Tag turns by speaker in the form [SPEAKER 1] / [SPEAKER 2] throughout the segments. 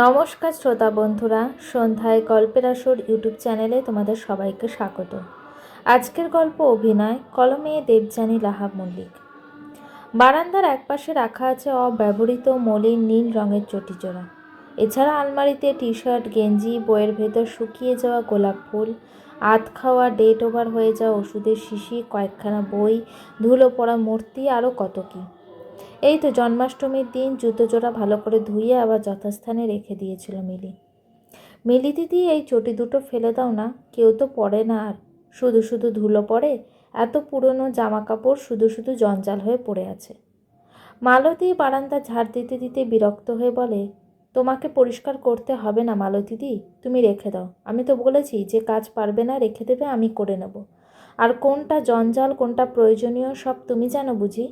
[SPEAKER 1] নমস্কার শ্রোতা বন্ধুরা, সন্ধ্যায় গল্পের আসর ইউটিউব চ্যানেলে তোমাদের সবাইকে স্বাগত। আজকের গল্প অভিনয়, কলমে দেবযানী লাহা মল্লিক। বারান্দার একপাশে রাখা আছে অব্যবহৃত মলিন নীল রঙের চটিজোড়া এছাড়া আলমারিতে টি শার্ট গেঞ্জি, বইয়ের ভেতর শুকিয়ে যাওয়া গোলাপ ফুল, আধ খাওয়া ডেট ওভার হয়ে যাওয়া ওষুধের শিশি, কয়েকখানা বই, ধুলো পড়া মূর্তি, আরও কত কী। এই তো জন্মাষ্টমীর দিন জুতো জোড়া ভালো করে ধুইয়ে আবার যথাস্থানে রেখে দিয়েছিল মিলি। মিলি দিদি, এই চটি দুটো ফেলে দাও না, কেউ তো পরে না আর। শুধু শুধু ধুলো পড়ে এত পুরনো জামা কাপড় শুধু শুধু জঞ্জাল হয়ে পড়ে আছে। মালতী বারান্দা ঝাড় দিতে দিতে বিরক্ত হয়ে বলে, তোমাকে পরিষ্কার করতে হবে না মালতী দি, তুমি রেখে দাও। আমি তো বলেছি, যে কাজ পারবে না রেখে দেবে, আমি করে নেব। আর কোনটা জঞ্জাল, কোনটা প্রয়োজনীয় সব তুমি জানো বুঝি?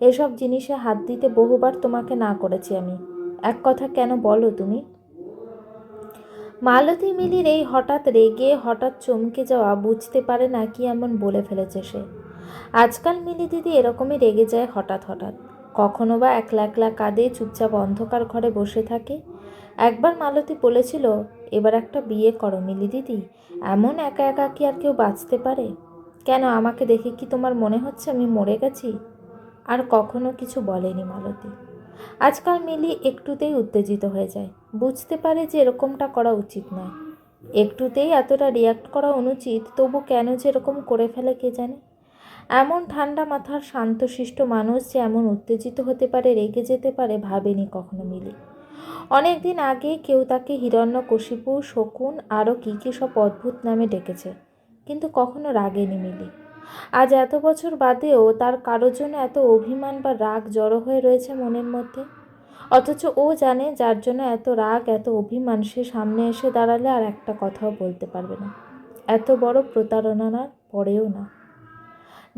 [SPEAKER 1] এসব জিনিসে হাত দিতে বহুবার তোমাকে না করেছি আমি। এক কথা কেন বলো তুমি? মালতী মিলির এই হঠাৎ রেগে, হঠাৎ চমকে যাওয়া বুঝতে পারে না কি এমন বলে ফেলেছে সে। আজকাল মিলি দিদি এরকমই রেগে যায় হঠাৎ হঠাৎ। কখনো বা একলা একলা কাঁদে, চুপচাপ অন্ধকার ঘরে বসে থাকে। একবার মালতী বলেছিল, এবার একটা বিয়ে করো মিলি দিদি, এমন একা একা কি আর কেউ বাঁচতে পারে? কেন আমাকে দেখে কি তোমার মনে হচ্ছে আমি মরে গেছি? আর কখনো কিছু বলেনি মালতী। আজকাল মিলি একটুতেই উত্তেজিত হয়ে যায়। বুঝতে পারে যে এরকমটা করা উচিত নয়। একটুতেই এতটা রিয়াক্ট করা অনুচিত, তবু কেন যে এরকম করে ফেলে কে জানে? এমন ঠান্ডা মাথার শান্তশিষ্ট মানুষ যে এমন উত্তেজিত হতে পারে, রেগে যেতে পারে, ভাবেনি কখনো মিলি। অনেক দিন আগে কেউ তাকে হিরণ্য, কশিপু, শকুন আরও কী কী সব অদ্ভুত নামে ডেকেছে, কিন্তু কখনো রাগেনি মিলি। আজ এত বছর বাদেও তার কারোর জন্য এত অভিমান বা রাগ জড়ো হয়ে রয়েছে মনের মধ্যে? অথচ ও জানে যার জন্য এত রাগ, এত অভিমান, সে সামনে এসে দাঁড়ালে আর একটা কথাও বলতে পারবে না। এত বড় প্রতারণার পরেও না।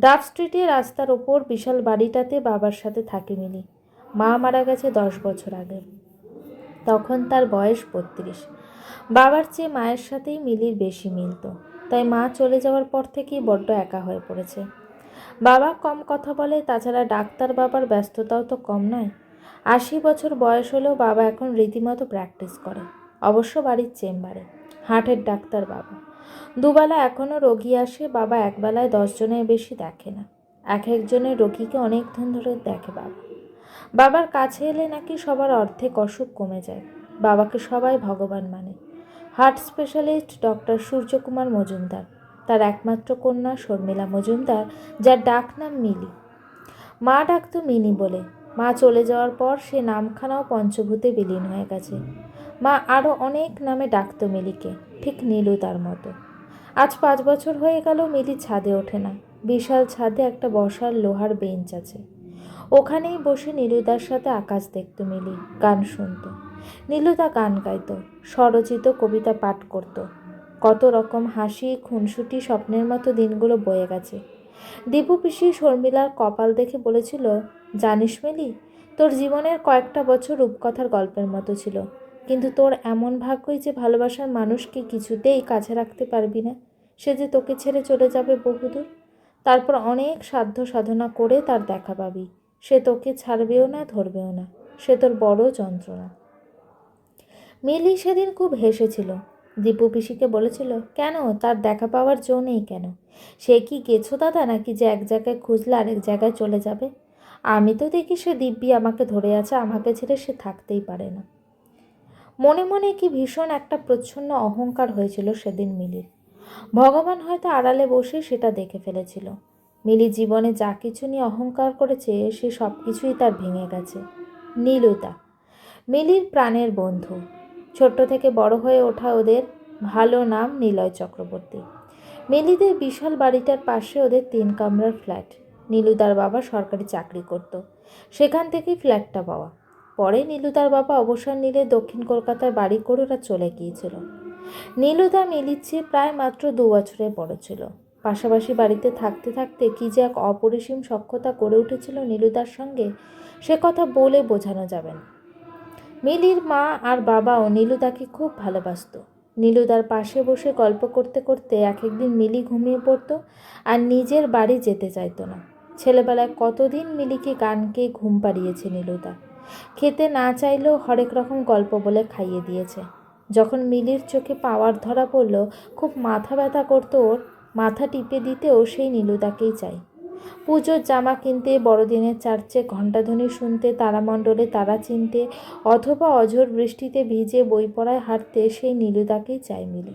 [SPEAKER 1] ডাব স্ট্রিটে রাস্তার ওপর বিশাল বাড়িটাতে বাবার সাথে থাকে মিলি। মা মারা গেছে দশ বছর আগে। তখন তার বয়স বত্রিশ। বাবার চেয়ে মায়ের সাথেই মিলির বেশি মিলতো। তাই মা চলে যাওয়ার পর থেকেই বড্ড একা হয়ে পড়েছে। বাবা কম কথা বলে, তাছাড়া ডাক্তার বাবার ব্যস্ততাও তো কম নয়। আশি বছর বয়স হলেও বাবা এখন রীতিমতো প্র্যাকটিস করে, অবশ্য বাড়ির চেম্বারে, হার্টের ডাক্তার বাবা। দুবেলা এখনও রোগী আসে, বাবা একবেলায় দশজনের বেশি দেখে না। এক একজনের রোগীকে অনেক দিন ধরে দেখে বাবা। বাবার কাছে এলে নাকি সবার অর্ধেক অসুখ কমে যায়। বাবাকে সবাই ভগবান মানে। Heart specialist doctor Suryakumar Majumdar. তার একমাত্র কন্যা শর্মিলা মজুমদার, যার ডাক নাম মিলি। মা ডাকত মিনি বলে। মা চলে যাওয়ার পর সে নামখানাও পঞ্চভূতে বিলীন হয়ে গেছে। মা আরও অনেক নামে ডাকত মিলিকে, ঠিক নীলু তার মতো। আজ পাঁচ বছর হয়ে গেল মিলি ছাদে ওঠে না। বিশাল ছাদে একটা বসার লোহার বেঞ্চ আছে। ওখানেই বসে নীলুদার সাথে আকাশ দেখত মিলি, গান শুনতো। নীলুদা গান গাইত, স্বরচিত কবিতা পাঠ করত। কত রকম হাসি, খুনসুটি, স্বপ্নের মতো দিনগুলো বয়ে গেছে। দীপু পিসি শর্মিলার কপাল দেখে বলেছিল, জানিস মিলি, তোর জীবনের কয়েকটা বছর রূপকথার গল্পের মতো ছিল। কিন্তু তোর এমন ভাগ্যই যে ভালোবাসার মানুষকে কিছুতেই কাছে রাখতে পারবি না। সে যে তোকে ছেড়ে চলে যাবে বহুদূর। তারপর অনেক সাধ্য সাধনা করে তার দেখা পাবি। সে তোকে ছাড়বেও না, ধরবেও না। সে তোর বড় যন্ত্রণা। মিলি সেদিন খুব হেসেছিল। দীপু পিসিকে বলেছিল, কেন? তার দেখা পাওয়ার জো নেই কেন? সে কি গেছো দাদা নাকি যে এক জায়গায় খুঁজলে আরেক জায়গায় চলে যাবে? আমি তো দেখি সে দিব্যি আমাকে ধরে আছে, আমাকে ছেড়ে সে থাকতেই পারে না। মনে মনে কি ভীষণ একটা প্রচ্ছন্ন অহংকার হয়েছিল সেদিন মিলির। ভগবান হয়তো আড়ালে বসে সেটা দেখে ফেলেছিল। মিলি জীবনে যা কিছু নিয়ে অহংকার করেছে, সে সব কিছুই তার ভেঙে গেছে। নীলুতা মিলির প্রাণের বন্ধু। ছোট্ট থেকে বড় হয়ে ওঠা ওদের ভালো নাম নিলয় চক্রবর্তী। মিলিদের বিশাল বাড়িটার পাশে ওদের তিন কামরার ফ্ল্যাট। নীলুদার বাবা সরকারি চাকরি করত। সেখান থেকেই ফ্ল্যাটটা পাওয়া। পরে নীলুদার বাবা অবসর নিলে দক্ষিণ কলকাতার বাড়ি করে ওরা চলে গিয়েছিল। নীলুদা মিলির চেয়ে প্রায় মাত্র দু বছরের বড় ছিল। পাশাপাশি বাড়িতে থাকতে থাকতে কী যে এক অপরিসীম সক্ষতা করে উঠেছিল নীলুদার সঙ্গে, সে কথা বলে বোঝানো যাবে না। মিলির মা আর বাবাও নীলুদাকে খুব ভালোবাসত। নীলুদার পাশে বসে গল্প করতে করতে এক একদিন মিলি ঘুমিয়ে পড়তো আর নিজের বাড়ি যেতে চাইতো না। ছেলেবেলায় কতদিন মিলিকে গানকে ঘুম পাড়িয়েছে নীলুদা খেতে না চাইলেও হরেক রকম গল্প বলে খাইয়ে দিয়েছে। যখন মিলির চোখে পাওয়ার ধরা পড়ল, খুব মাথা ব্যথা করতো ওর, মাথা টিপে দিতেও সেই নীলুদাকেই চাই পুজোর জামা কিনতে, বড়দিনের চার্চে ঘণ্টাধ্বনি শুনতে, তারামণ্ডলে তারা চিনতে, অথবা অঝোর বৃষ্টিতে ভিজে বই পড়ায় হাঁটতে, সেই নীলুদাকেই চাই মিলি।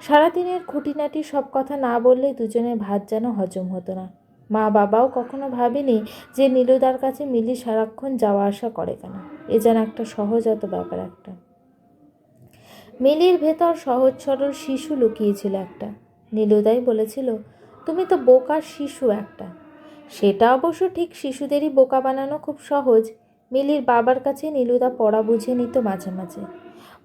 [SPEAKER 1] সারাদিনের খুঁটিনাটি সব কথা না বললে দুজনের ভাত যেন হজম হতো না। মা বাবাও কখনো ভাবেনি যে নীলুদার কাছে মিলি সারাক্ষণ যাওয়া আসা করে কেন। এ যেন একটা সহজাত ব্যাপার একটা। মিলির ভেতর সহজ সরল শিশু লুকিয়েছিল একটা। নীলুদাই বলেছিল তুমি তো বোকার শিশু একটা। সেটা অবশ্য ঠিক শিশুদেরই বোকা বানানো খুব সহজ। মিলির বাবার কাছে নীলুদা পড়া বুঝে নিত মাঝে মাঝে।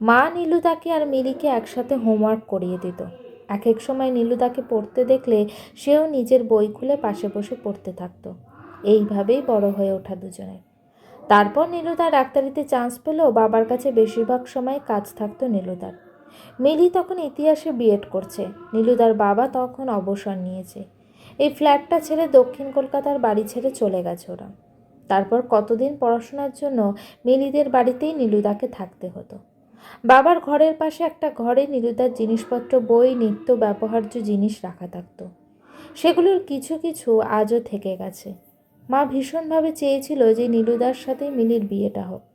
[SPEAKER 1] মা নীলুদাকে আর মিলিকে একসাথে হোমওয়ার্ক করিয়ে দিত। এক এক সময় নীলুদাকে পড়তে দেখলে সেও নিজের বই খুলে পাশে বসে পড়তে থাকতো। এইভাবেই বড় হয়ে ওঠা দুজনের তারপর নীলুদা ডাক্তারিতে চান্স পেলেও বাবার কাছে বেশিরভাগ সময় কাজ থাকতো নীলুদার। মিলি তখন ইতিহাসে বিএড করছে। নীলুদার বাবা তখন অবসর নিয়েছে। এই ফ্ল্যাটটা ছেড়ে দক্ষিণ কলকাতার বাড়ি ছেড়ে চলে গেছে ওরা। তারপর কতদিন পড়াশোনার জন্য মিলিদের বাড়িতেই নীলুদাকে থাকতে হতো। বাবার ঘরের পাশে একটা ঘরে নীলুদার জিনিসপত্র, বই, নিত্য ব্যবহার্য জিনিস রাখা থাকতো। সেগুলোর কিছু কিছু আজও থেকে গেছে। মা ভীষণভাবে চেয়েছিল যে নীলুদার সাথে মিলির বিয়েটা হোক।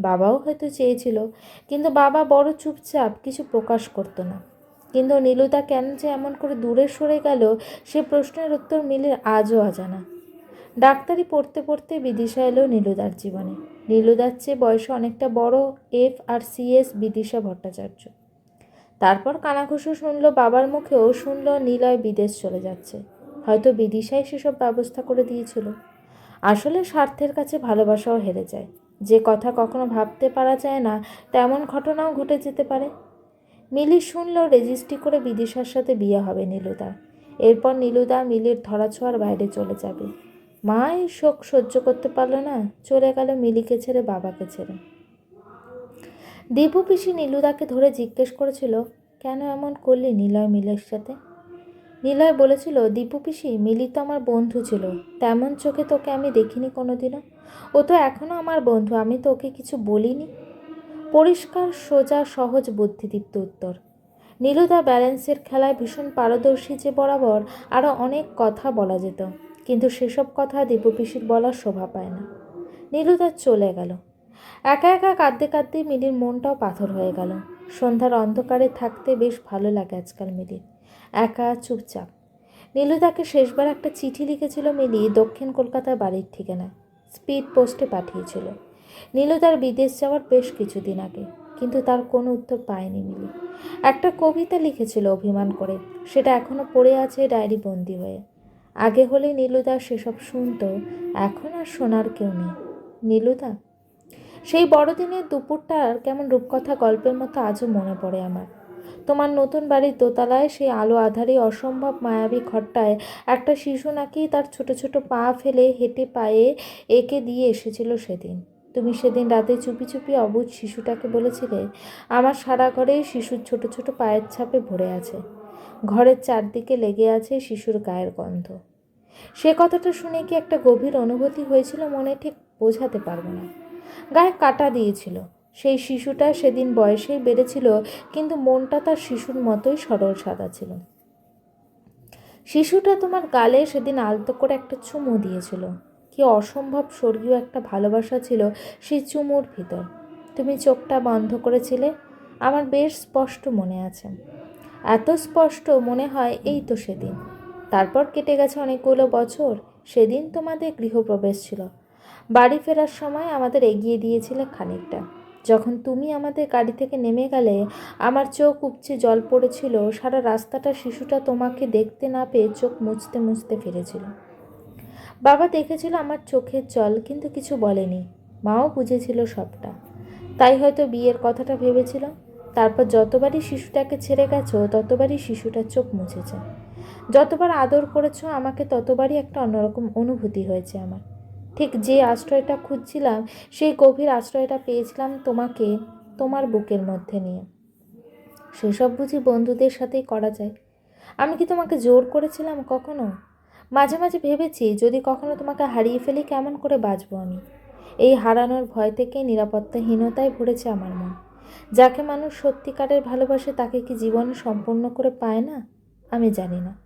[SPEAKER 1] বাবাও হয়তো চেয়েছিল, কিন্তু বাবা বড় চুপচাপ কিছু প্রকাশ করতো না। কিন্তু নীলুদা কেন যে এমন করে দূরে সরে গেল, সে প্রশ্নের উত্তর মিলে আজও অজানা। ডাক্তারি পড়তে পড়তে বিদিশা এলো নীলুদার জীবনে। নীলুদার চেয়ে বয়সে অনেকটা বড় F R CS Bidisha Bhattacharya. তারপর কানাঘুষো শুনলো বাবার মুখেও শুনলো নিলয় বিদেশ চলে যাচ্ছে। হয়তো বিদিশাই সেসব ব্যবস্থা করে দিয়েছিল। আসলে স্বার্থের কাছে ভালোবাসাও হেরে যায়। যে কথা কখনো ভাবতে পারা যায় না, তেমন ঘটনাও ঘটে যেতে পারে। মিলি শুনলো রেজিস্ট্রি করে বিদিশার সাথে বিয়ে হবে নীলুদার। এরপর নীলুদা মিলির ধরাছোঁয়ার বাইরে চলে যাবে। মা এই শোক সহ্য করতে পারল না, চলে গেল মিলিকে ছেড়ে বাবাকে ছেড়ে। দীপু পিসি নীলুদাকে ধরে জিজ্ঞেস করেছিল, কেন এমন করলি নিলয় মিলের সাথে? নিলয় বলেছিল, দীপু পিসি মিলি তো আমার বন্ধু ছিল। তেমন চোখে তোকে আমি দেখিনি কোনোদিনও। ও তো এখনও আমার বন্ধু, আমি তো ওকে কিছু বলিনি। পরিষ্কার, সোজা, সহজ বুদ্ধিদীপ্ত উত্তর। নীলুদা ব্যালেন্সের খেলায় ভীষণ পারদর্শী যে বরাবর আরও অনেক কথা বলা যেত, কিন্তু সেসব কথা দীপু পিসির বলার শোভা পায় না। নীলুদা চলে গেল। একা একা কাঁদতে কাঁদতে মিলির মনটাও পাথর হয়ে গেল। সন্ধ্যার অন্ধকারে থাকতে বেশ ভালো লাগে আজকাল মিলির। একা চুপচাপ। নীলুদাকে শেষবার একটা চিঠি লিখেছিল মিলি দক্ষিণ কলকাতার বাড়ির ঠিকানায়। স্পিড পোস্টে পাঠিয়েছিল। নীলুদার বিদেশ যাওয়ার বেশ কিছুদিন আগে, কিন্তু তার কোনো উত্তর পায়নি মিলি। একটা কবিতা লিখেছিল অভিমান করে, সেটা এখনও পড়ে আছে ডায়েরি বন্দি হয়ে। আগে হলে নীলুদা সেসব শুনত, এখন আর শোনার কেউ নেই। নীলুদা সেই বড়দিনের দুপুরটার কেমন রূপকথা গল্পের মতো আজও মনে পড়ে আমার। তোমার নতুন বাড়ির দোতলায় সেই আলো আধারে অসম্ভব মায়াবী ঘরটায়। একটা শিশু নাকি তার ছোট ছোট পা ফেলে হেঁটে পায়ে একে দিয়ে এসেছিল সেদিন। তুমি সেদিন রাতে চুপি চুপি অবুজ শিশুটাকে বলেছিলে, আমার সারা ঘরে শিশুর ছোট ছোট পায়ের ছাপে ভরে আছে। ঘরের চারদিকে লেগে আছে শিশুর গায়ের গন্ধ। সে কথাটা শুনে কি একটা গভীর অনুভূতি হয়েছিল মনে? ঠিক বোঝাতে পারব না। গায়ে কাটা দিয়েছিল। সেই শিশুটা সেদিন বয়সেই বেড়েছিল, কিন্তু মনটা তার শিশুর মতোই সরল সাদা ছিল। শিশুটা তোমার গালে সেদিন আলতো করে একটা চুমু দিয়েছিল। কি অসম্ভব স্বর্গীয় একটা ভালোবাসা ছিল সেই চুমুর ভিতর। তুমি চোখটা বন্ধ করেছিলে? আমার বেশ স্পষ্ট মনে আছে। এত স্পষ্ট মনে হয় এই তো সেদিন। তারপর কেটে গেছে অনেকগুলো বছর। সেদিন তোমাদের গৃহপ্রবেশ ছিল। বাড়ি ফেরার সময় আমাদের এগিয়ে দিয়েছিলে খানিকটা। যখন তুমি আমাদের গাড়ি থেকে নেমে গেলে, আমার চোখ উপচে জল পড়েছিল। সারা রাস্তাটা শিশুটা তোমাকে দেখতে না পেয়ে চোখ মুছতে মুছতে ফিরেছিল। বাবা দেখেছিল আমার চোখের জল, কিন্তু কিছু বলেনি। মাও বুঝেছিল সবটা। তাই হয়তো বিয়ের কথাটা ভেবেছিল। তারপর যতবারই শিশুটাকে ছেড়ে গেছো, ততবারই শিশুটার চোখ মুছেছে। যতবার আদর করেছ, আমাকে ততবারই একটা অন্যরকম অনুভূতি হয়েছে আমার। ঠিক যে আশ্রয়টা খুঁজছিলাম, সেই গভীর আশ্রয়টা পেয়েছিলাম তোমাকে, তোমার বুকের মধ্যে নিয়ে। সেসব বুঝি বন্ধুদের সাথেই করা যায়। আমি কি তোমাকে জোর করেছিলাম কখনো? মাঝে মাঝে ভেবেছি যদি কখনো তোমাকে হারিয়ে ফেলি কেমন করে বাঁচবো আমি? এই হারানোর ভয় থেকে নিরাপত্তাহীনতায় ভরেছে আমার মন। যাকে মানুষ সত্যিকারের ভালোবাসে তাকে কি জীবন সম্পূর্ণ করে পায় না? আমি জানি না।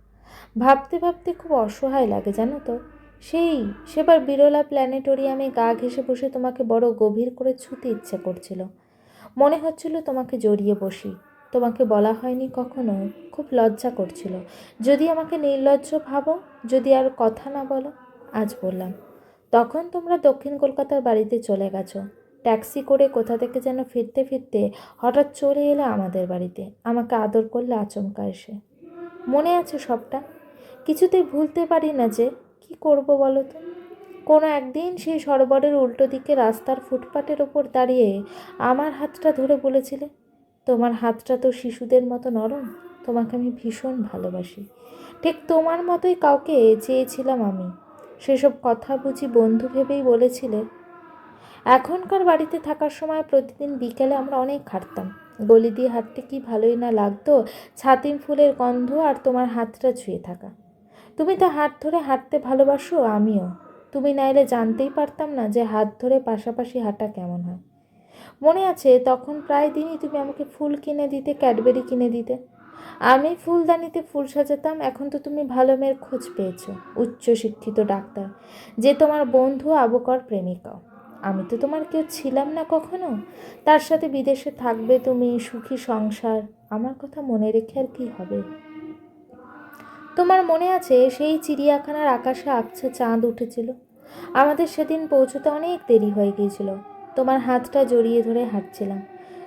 [SPEAKER 1] ভাবতে ভাবতে খুব অসহায় লাগে, জানো তো। সেই, সেবার বিরলা প্ল্যানেটোরিয়ামে গা ঘেসে বসে তোমাকে বড় গভীর করে ছুতে ইচ্ছে করছিল। মনে হচ্ছিল তোমাকে জড়িয়ে বসি। তোমাকে বলা হয়নি কখনো, খুব লজ্জা করছিল। যদি আমাকে নির্লজ্জ ভাবো, যদি আর কথা না বলো, আজ বললাম। তখন তোমরা দক্ষিণ কলকাতার বাড়িতে চলে গেছো। ট্যাক্সি করে কোথা থেকে যেন ফিরতে ফিরতে হঠাৎ চলে এলে আমাদের বাড়িতে। আমাকে আদর করলে আচমকা এসে। মনে আছে সবটা? কিছুতেই ভুলতে পারি না যে কি করব বলো তো? কোনো একদিন সেই সরোবরের উল্টো দিকে রাস্তার ফুটপাতের ওপর দাঁড়িয়ে আমার হাতটা ধরে বলেছিলে, তোমার হাতটা তো শিশুদের মতো নরম, তোমাকে আমি ভীষণ ভালোবাসি। ঠিক তোমার মতোই কাউকে চেয়েছিলাম আমি। সেসব কথা বুঝি বন্ধু ভেবেই বলেছিলে। এখনকার বাড়িতে থাকার সময় প্রতিদিন বিকেলে আমরা অনেক হাঁটতাম। গলি দিয়ে হাঁটতে কি ভালোই না লাগতো, ছাতিম ফুলের গন্ধ আর তোমার হাতটা ছুঁয়ে থাকা। তুমি তো হাত ধরে হাঁটতে ভালোবাসো, আমিও। তুমি নাইলে জানতেই পারতাম না যে হাত ধরে পাশাপাশি হাঁটা কেমন হয়। মনে আছে, তখন প্রায় দিনই তুমি আমাকে ফুল কিনে দিতে, ক্যাডবেরি কিনে দিতে। আমি ফুলদানিতে ফুল সাজাতাম, এখন তো তুমি ভালো মেয়ের খোঁজ পেয়েছ উচ্চশিক্ষিত ডাক্তার, যে তোমার বন্ধু আবকর প্রেমিকাও আমি তো তোমার কেউ ছিলাম না কখনো। তার সাথে বিদেশে থাকবে তুমি, সুখী সংসার, আমার কথা মনে রেখে আর কি হবে? তোমার মনে আছে সেই চিড়িয়াখানার আকাশে আবছে চাঁদ উঠেছিল? আমাদের সেদিন পৌঁছতে অনেক দেরি হয়ে গিয়েছিল। তোমার হাতটা জড়িয়ে ধরে হাঁটছিলাম।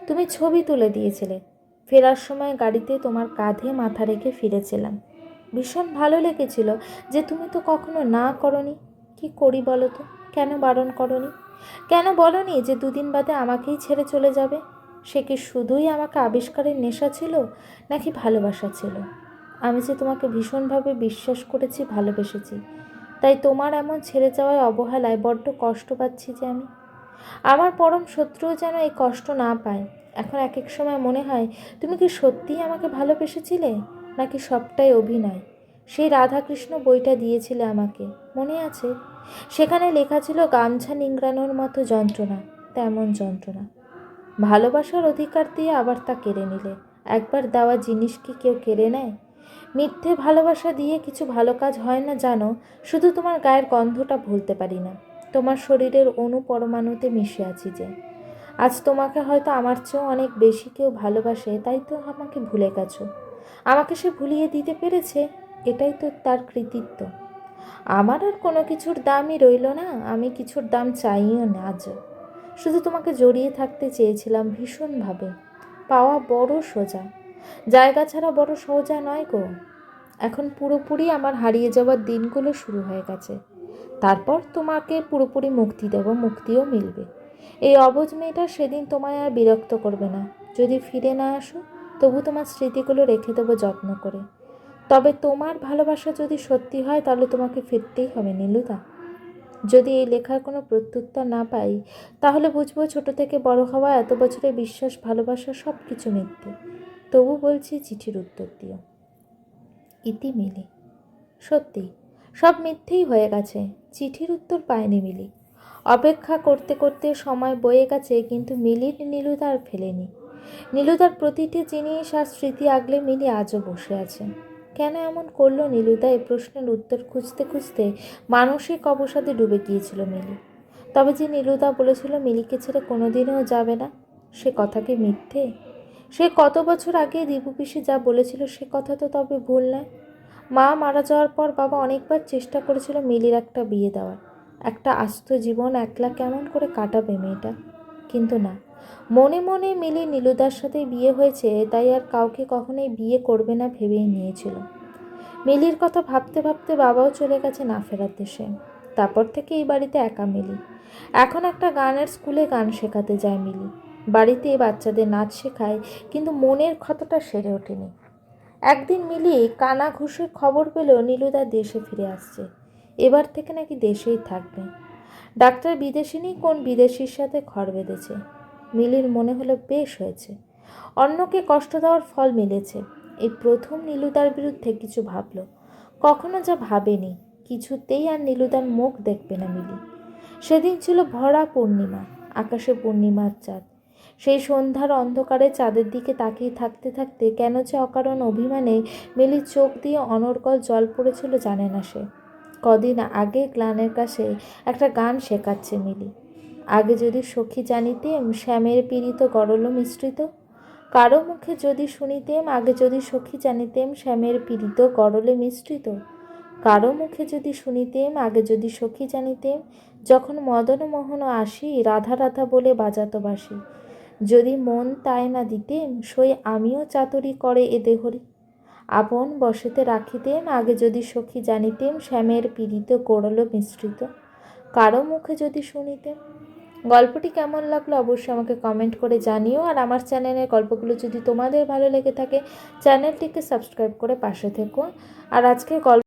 [SPEAKER 1] তুমি ছবি তুলে দিয়েছিলে। ফেরার সময় গাড়িতে তোমার কাঁধে মাথা রেখে ফিরেছিলাম। ভীষণ ভালো লেগেছিল যে তুমি তো কখনো না করনি। কি করি বলো তো? কেন বারণ করনি? কেন বলনি যে দুদিন বাদে আমাকেই ছেড়ে চলে যাবে? সে কি শুধুই আমাকে আবিষ্কারের নেশা ছিল, নাকি ভালোবাসা ছিল? আমি যে তোমাকে ভীষণভাবে বিশ্বাস করেছি, ভালোবেসেছি। তাই তোমার এমন ছেড়ে যাওয়ায় অবহেলায় বড্ড কষ্ট পাচ্ছি যে আমি। আমার পরম শত্রুও যেন এই কষ্ট না পায়। এখন এক এক সময় মনে হয়, তুমি কি সত্যিই আমাকে ভালোবেসেছিলে? নাকি সবটাই অভিনয়? সেই রাধাকৃষ্ণ বইটা দিয়েছিলে আমাকে। মনে আছে? সেখানে লেখা ছিল, গামছা নিংড়ানোর মতো যন্ত্রণা, তেমন যন্ত্রণা। ভালোবাসার অধিকার দিয়ে আবার তা কেড়ে নিলে। একবার দেওয়া জিনিস কি কেউ কেড়ে নেয়? মিথ্যে ভালোবাসা দিয়ে কিছু ভালো কাজ হয় না জানো? শুধু তোমার গায়ের গন্ধটা ভুলতে পারি না। তোমার শরীরের অণু পরমাণুতে মিশে আছি যে। আজ তোমাকে হয়তো আমার চেয়েও অনেক বেশি কেউ ভালোবাসে, তাই তো আমাকে ভুলে গেছো। আমাকে সে ভুলিয়ে দিতে পেরেছে, এটাই তো তার কৃতিত্ব। আমার আর কোনো কিছুর দামই রইল না, আমি কিছুর দাম চাইও না আজও। শুধু তোমাকে জড়িয়ে থাকতে চেয়েছিলাম ভীষণভাবে। পাওয়া বড় সোজা। জায়গা ছাড়া বড় সোজা নয় গো। এখন পুরোপুরি আমার হারিয়ে যাওয়ার দিনগুলো শুরু হয়ে গেছে। তারপর তোমাকে পুরোপুরি মুক্তি দেব, মুক্তিও মিলবে। এই অবুজ মেয়েটা সেদিন তোমায় আর বিরক্ত করবে না। যদি ফিরে না আসো, তবু তোমার স্মৃতিগুলো রেখে দেবো যত্ন করে। তবে তোমার ভালোবাসা যদি সত্যি হয়, তাহলে তোমাকে ফিরতেই হবে, নীলুদা। যদি এই লেখার কোনো প্রত্যুত্তর না পাই, তাহলে বুঝব ছোট থেকে বড় হওয়া, এত বছরের বিশ্বাস, ভালোবাসা সব কিছু মিথ্যে। তবু বলছি চিঠির উত্তর দিও। ইতি মিলি। সত্যি, সব মিথ্যেই হয়ে গেছে। চিঠির উত্তর পায়নি মিলি। অপেক্ষা করতে করতে সময় বয়ে গেছে, কিন্তু মিলির নীলুদার ফেলেনি। নীলুদার প্রতিটি জিনিস আর স্মৃতি আগলে মিলি আজও বসে আছে। কেন এমন করল নীলুদা এই প্রশ্নের উত্তর খুঁজতে খুঁজতে মানসিক অবসাদে ডুবে গিয়েছিল মিলি। তবে যে নীলুদা বলেছিল মিলিকে ছেড়ে কোনোদিনও যাবে না, সে কথা কি মিথ্যে সে কত বছর আগে দীপু পিসি যা বলেছিল সে কথা তো তবে ভুল নয়। মা মারা যাওয়ার পর বাবা অনেকবার চেষ্টা করেছিল মিলির একটা বিয়ে দেওয়ার। একটা আস্ত জীবন একলা কেমন করে কাটাবে মেয়েটা? কিন্তু না। মনে মনে মিলি নীলুদার সাথে বিয়ে হয়েছে, তাই আর কাউকে কখনোই বিয়ে করবে না ভেবেই নিয়েছিল। মিলির কথা ভাবতে ভাবতে বাবাও চলে গেছে না ফেরার দেশে। তারপর থেকে এই বাড়িতে একা মিলি। এখন একটা গানের স্কুলে গান শেখাতে যায় মিলি। বাড়িতে বাচ্চাদের নাচ শেখায়, কিন্তু মনের ক্ষতটা সেরে ওঠেনি। একদিন মিলি কানা ঘুষে খবর পেল নীলুদা দেশে ফিরে আসছে। এবার থেকে নাকি দেশেই থাকবে। ডাক্তার বিদেশিনী কোন বিদেশির সাথে ঘর বেঁধেছে? মিলির মনে হলো বেশ হয়েছে। অন্যকে কষ্ট দেওয়ার ফল মিলেছে। এই প্রথম নীলুদার বিরুদ্ধে কিছু ভাবল। কখনো যা ভাবেনি, কিছুতেই আর নীলুদার মুখ দেখবে না মিলি। সেদিন ছিল ভরা পূর্ণিমা, আকাশে পূর্ণিমার চাঁদ। সেই সন্ধ্যার অন্ধকারে চাঁদের দিকে তাকিয়ে থাকতে থাকতে কেন যে অকারণ অভিমানে মিলির চোখ দিয়ে অনর্গল জল পড়েছিল জানে না সে। কদিন আগে গ্লানের কাছে একটা গান শেখাচ্ছে মিলি। আগে যদি সখী জানিতেম শ্যামের পীড়িত গরল মিশ্রিত। কারও মুখে যদি শুনিতেম, আগে যদি সখী জানিতেম শ্যামের পীড়িত গরলে মিশ্রিত। কারও মুখে যদি শুনিতেম, আগে যদি সখী জানিতেম, যখন মদন মোহন আসি, রাধা রাধা বলে বাজাতো বাসি যদি মন তাই না দিতেম সই আমিও চাতুরি করে এ দেহরি। আপন বসেতে রাখিতেম, আগে যদি সখী জানিতেম, শ্যামের পীড়িত গোড়ল মিশ্রিত। কারও মুখে যদি শুনিতেম। গল্পটি কেমন লাগল অবশ্যই আমাকে কমেন্ট করে জানিও, আর আমার চ্যানেলের গল্পগুলো যদি তোমাদের ভালো লেগে থাকে চ্যানেলটিকে সাবস্ক্রাইব করে পাশে থেকো। আর আজকে গল্প